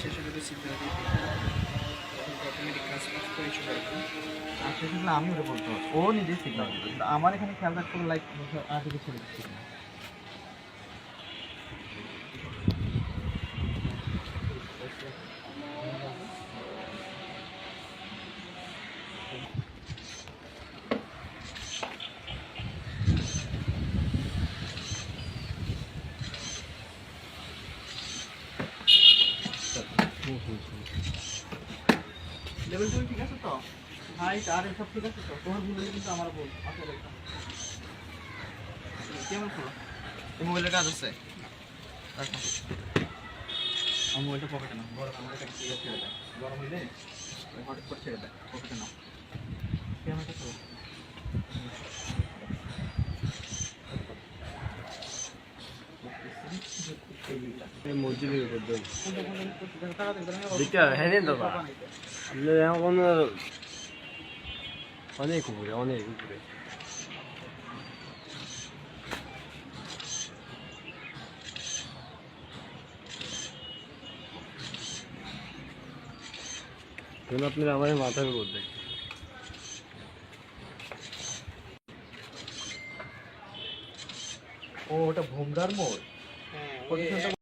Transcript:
শেষ হয়ে গেছে আমি ওটা বলতে পারব ও নিজেই কিন্তু আমার এখানে খেয়াল রাখতে like artificial signal level two ঠিক আছে তো? হাইট আর এসব ঠিক আছে তো? তোমার ভুল কিন্তু আমার ভুল আসলে কেমন খোলো এই মোবাইলের কাজ আছে। আমার মোবাইলটা পকেটে নাও। গরম মোবাইলটা ছেড়ে দেয় গরম হইলে হটস্পট ছেড়ে দেয় পকেটে নাও। ক্যামেরাটা খোলো অনেক উপরে অনেক উপরে কেন আপনার আমার মাথার উপর দেখ ও ওটা ভোমরার মোড়? হ্যাঁ পজিশনটা